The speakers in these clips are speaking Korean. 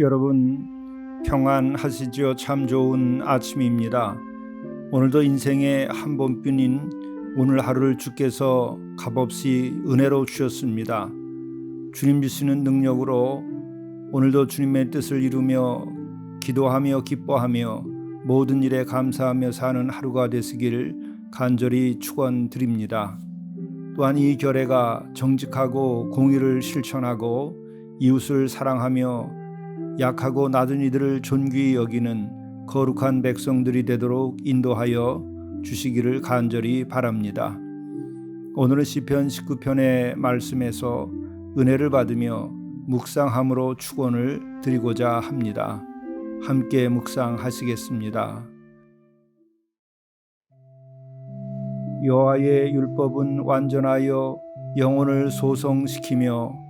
여러분 평안하시지요? 참 좋은 아침입니다. 오늘도 인생의 한 번뿐인 오늘 하루를 주께서 값없이 은혜로 주셨습니다. 주님 주시는 능력으로 오늘도 주님의 뜻을 이루며 기도하며 기뻐하며 모든 일에 감사하며 사는 하루가 되시길 간절히 축원드립니다. 또한 이 결례가 정직하고 공의를 실천하고 이웃을 사랑하며 약하고 낮은 이들을 존귀히 여기는 거룩한 백성들이 되도록 인도하여 주시기를 간절히 바랍니다. 오늘은 시편 19편의 말씀에서 은혜를 받으며 묵상함으로 축원을 드리고자 합니다. 함께 묵상하시겠습니다. 여호와의 율법은 완전하여 영혼을 소성시키며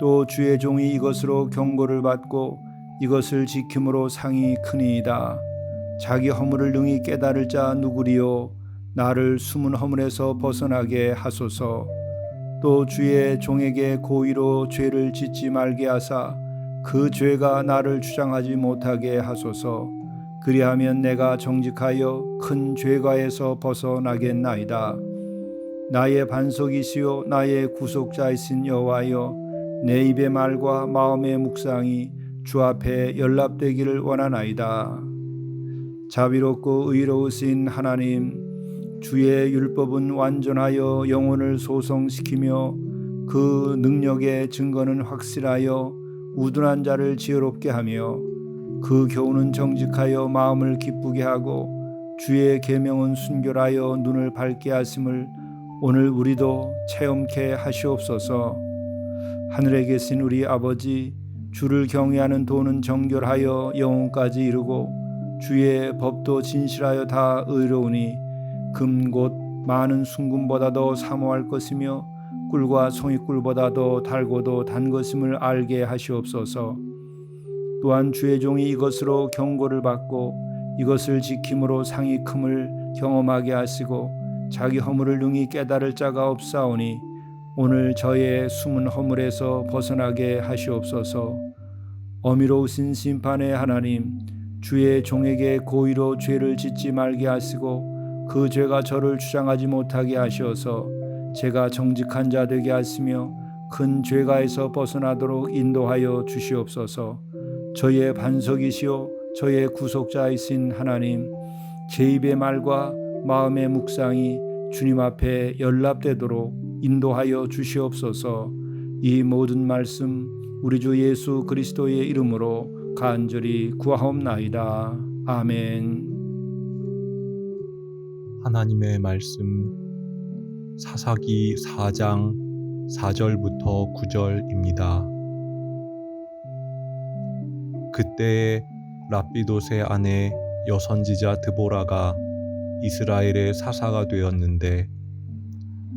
또 주의 종이 이것으로 경고를 받고 이것을 지킴으로 상이 크니이다. 자기 허물을 능히 깨달을 자 누구리요? 나를 숨은 허물에서 벗어나게 하소서. 또 주의 종에게 고의로 죄를 짓지 말게 하사 그 죄가 나를 주장하지 못하게 하소서. 그리하면 내가 정직하여 큰 죄가에서 벗어나겠나이다. 나의 반석이시요 나의 구속자이신 여호와여 내 입의 말과 마음의 묵상이 주 앞에 연락되기를 원하나이다. 자비롭고 의로우신 하나님 주의 율법은 완전하여 영혼을 소성시키며 그 능력의 증거는 확실하여 우둔한 자를 지혜롭게 하며 그 교훈은 정직하여 마음을 기쁘게 하고 주의 계명은 순결하여 눈을 밝게 하심을 오늘 우리도 체험케 하시옵소서. 하늘에 계신 우리 아버지 주를 경외하는 도는 정결하여 영혼까지 이루고 주의 법도 진실하여 다 의로우니 금곧 많은 순금보다 더 사모할 것이며 꿀과 송이꿀보다 더 달고도 단 것임을 알게 하시옵소서. 또한 주의 종이 이것으로 경고를 받고 이것을 지킴으로 상이 큼을 경험하게 하시고 자기 허물을 능히 깨달을 자가 없사오니 오늘 저의 숨은 허물에서 벗어나게 하시옵소서. 어미로우신 심판의 하나님, 주의 종에게 고의로 죄를 짓지 말게 하시고 그 죄가 저를 주장하지 못하게 하셔서 제가 정직한 자 되게 하시며 큰 죄가에서 벗어나도록 인도하여 주시옵소서. 저의 반석이시요 저의 구속자이신 하나님, 제 입의 말과 마음의 묵상이 주님 앞에 연락되도록 인도하여 주시옵소서. 이 모든 말씀 우리 주 예수 그리스도의 이름으로 간절히 구하옵나이다. 아멘. 하나님의 말씀 사사기 4장 4절부터 9절입니다. 그때에 랍비도세 아내 여선지자 드보라가 이스라엘의 사사가 되었는데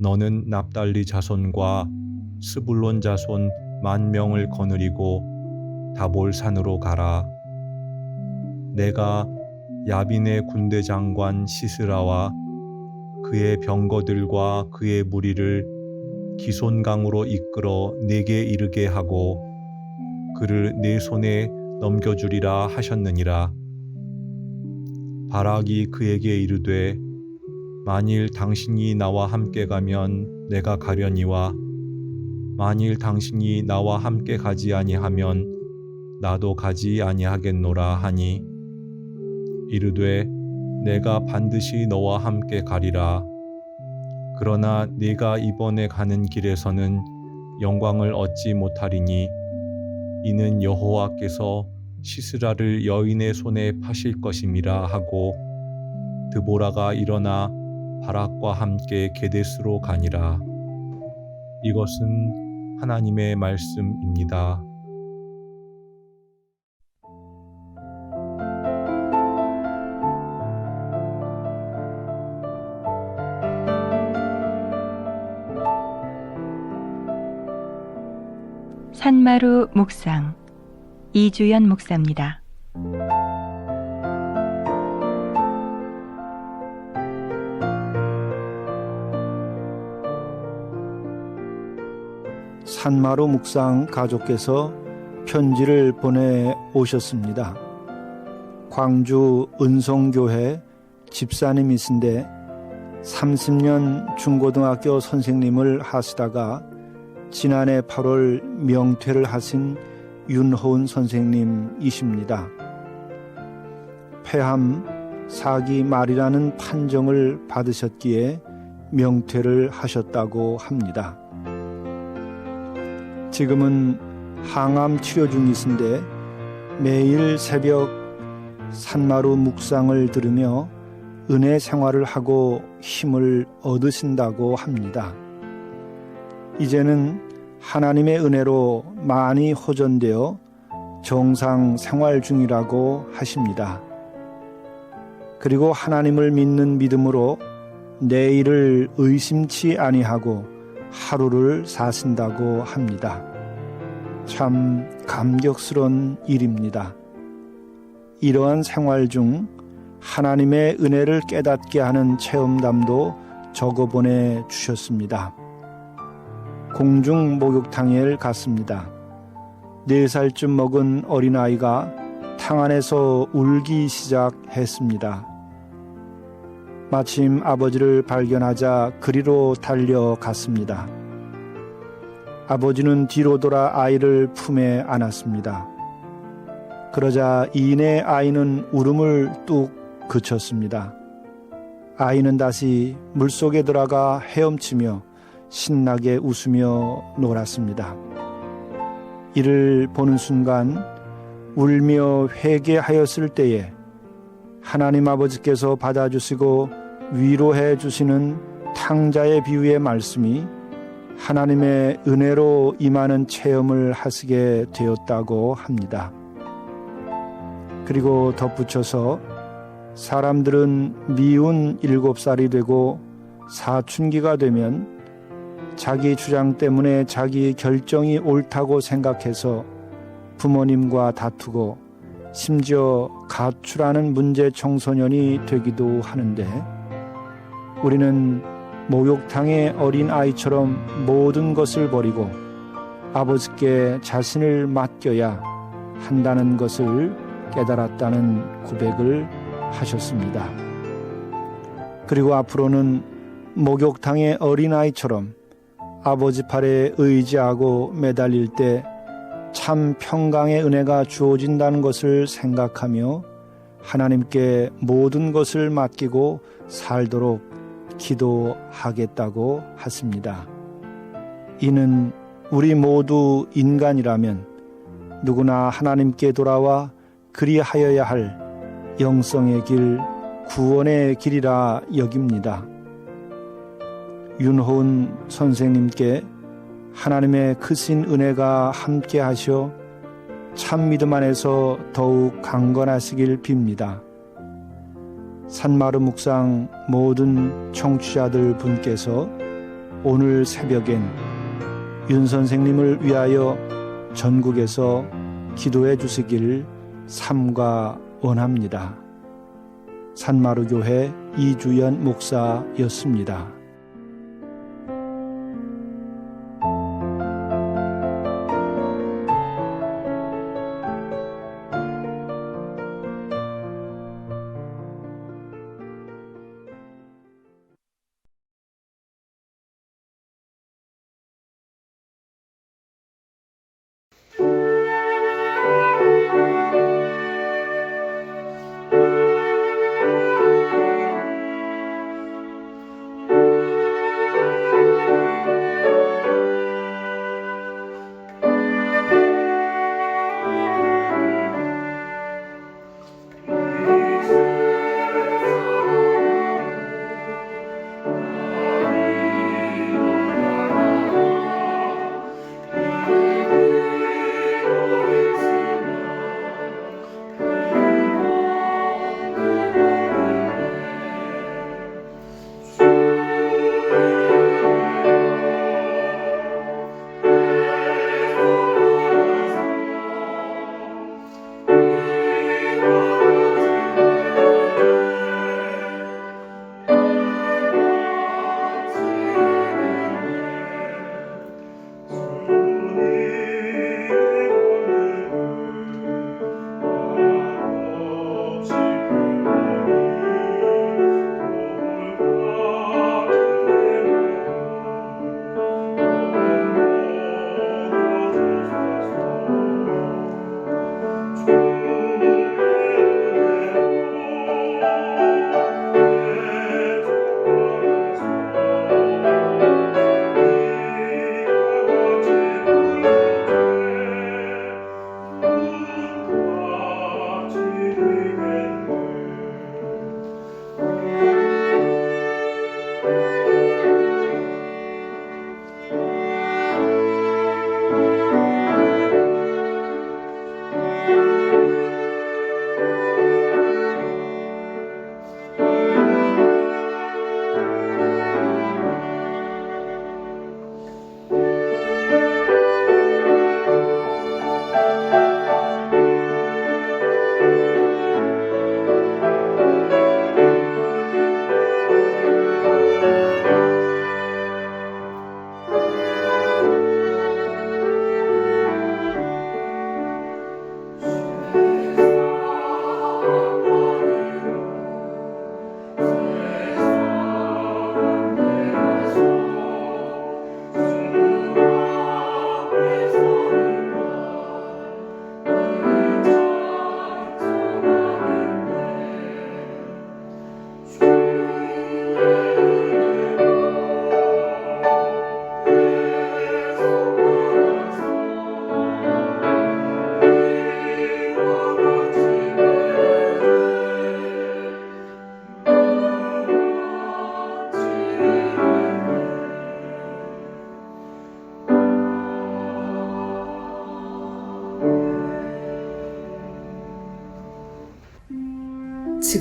너는 납달리 자손과 스불론 자손 만 명을 거느리고 다볼 산으로 가라 내가 야빈의 군대 장관 시스라와 그의 병거들과 그의 무리를 기손강으로 이끌어 내게 이르게 하고 그를 내 손에 넘겨주리라 하셨느니라. 바락이 그에게 이르되 만일 당신이 나와 함께 가면 내가 가려니와 만일 당신이 나와 함께 가지 아니하면 나도 가지 아니하겠노라 하니 이르되 내가 반드시 너와 함께 가리라. 그러나 네가 이번에 가는 길에서는 영광을 얻지 못하리니 이는 여호와께서 시스라를 여인의 손에 파실 것임이라 하고 드보라가 일어나 바락과 함께 게데스로 가니라 이것은 하나님의 말씀입니다. 산마루 묵상 이주연 목사입니다. 산마루 묵상 가족께서 편지를 보내 오셨습니다. 광주 은성교회 집사님이신데 30년 중고등학교 선생님을 하시다가 지난해 8월 명퇴를 하신 윤호은 선생님이십니다. 폐암 사기 말이라는 판정을 받으셨기에 명퇴를 하셨다고 합니다. 지금은 항암 치료 중이신데 매일 새벽 산마루 묵상을 들으며 은혜 생활을 하고 힘을 얻으신다고 합니다. 이제는 하나님의 은혜로 많이 호전되어 정상 생활 중이라고 하십니다. 그리고 하나님을 믿는 믿음으로 내일을 의심치 아니하고 하루를 사신다고 합니다. 참 감격스러운 일입니다. 이러한 생활 중 하나님의 은혜를 깨닫게 하는 체험담도 적어 보내 주셨습니다. 공중 목욕탕에 갔습니다. 네 살쯤 먹은 어린아이가 탕 안에서 울기 시작했습니다. 마침 아버지를 발견하자 그리로 달려갔습니다. 아버지는 뒤로 돌아 아이를 품에 안았습니다. 그러자 이내 아이는 울음을 뚝 그쳤습니다. 아이는 다시 물속에 들어가 헤엄치며 신나게 웃으며 놀았습니다. 이를 보는 순간 울며 회개하였을 때에 하나님 아버지께서 받아주시고 위로해 주시는 탕자의 비유의 말씀이 하나님의 은혜로 임하는 체험을 하시게 되었다고 합니다. 그리고 덧붙여서 사람들은 미운 일곱 살이 되고 사춘기가 되면 자기 주장 때문에 자기 결정이 옳다고 생각해서 부모님과 다투고 심지어 가출하는 문제 청소년이 되기도 하는데 우리는 목욕탕의 어린 아이처럼 모든 것을 버리고 아버지께 자신을 맡겨야 한다는 것을 깨달았다는 고백을 하셨습니다. 그리고 앞으로는 목욕탕의 어린 아이처럼 아버지 팔에 의지하고 매달릴 때 참 평강의 은혜가 주어진다는 것을 생각하며 하나님께 모든 것을 맡기고 살도록 기도하겠다고 하십니다. 이는 우리 모두 인간이라면 누구나 하나님께 돌아와 그리하여야 할 영성의 길, 구원의 길이라 여깁니다. 윤호은 선생님께 하나님의 크신 은혜가 함께 하셔 참 믿음 안에서 더욱 강건하시길 빕니다. 산마루 묵상 모든 청취자들 분께서 오늘 새벽엔 윤 선생님을 위하여 전국에서 기도해 주시길 삼가 원합니다. 산마루 교회 이주연 목사였습니다.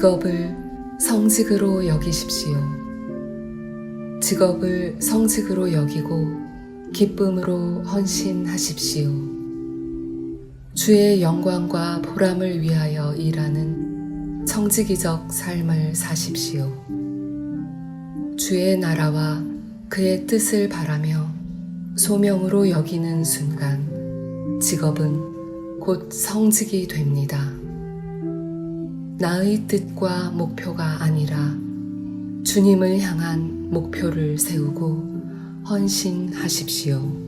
직업을 성직으로 여기십시오. 직업을 성직으로 여기고 기쁨으로 헌신하십시오. 주의 영광과 보람을 위하여 일하는 청지기적 삶을 사십시오. 주의 나라와 그의 뜻을 바라며 소명으로 여기는 순간 직업은 곧 성직이 됩니다. 나의 뜻과 목표가 아니라 주님을 향한 목표를 세우고 헌신하십시오.